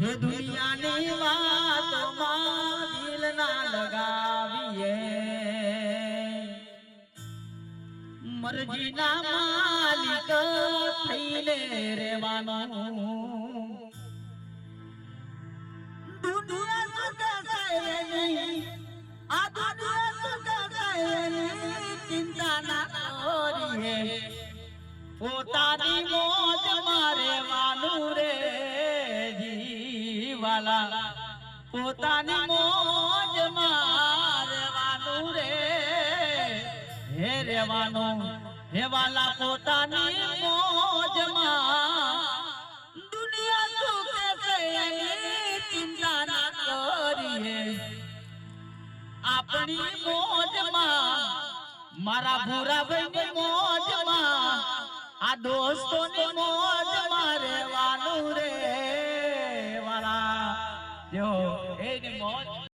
એ દુનિયાની વાતમાં દિલ ના લગાવીએ. મરજીના માલિક થઈને રેવાનું દુનિયા સુખ સુખ કાયની ચિંતા ના કરીએ. પોતાની મોજ મારેવાનું રે. જીવાલા પોતાની મોજ મારવાનું રે હે રેવાનું હે વાલા પોતાની મોજમાં દુનિયા સુખે છે એની ચિંતા ના કરીએ આપણી મોજમાં મારા ભૂરા ભાઈની મોજમાં આ દોસ્તોની મોજમાં રહેવાનું Yo, hey, Demon.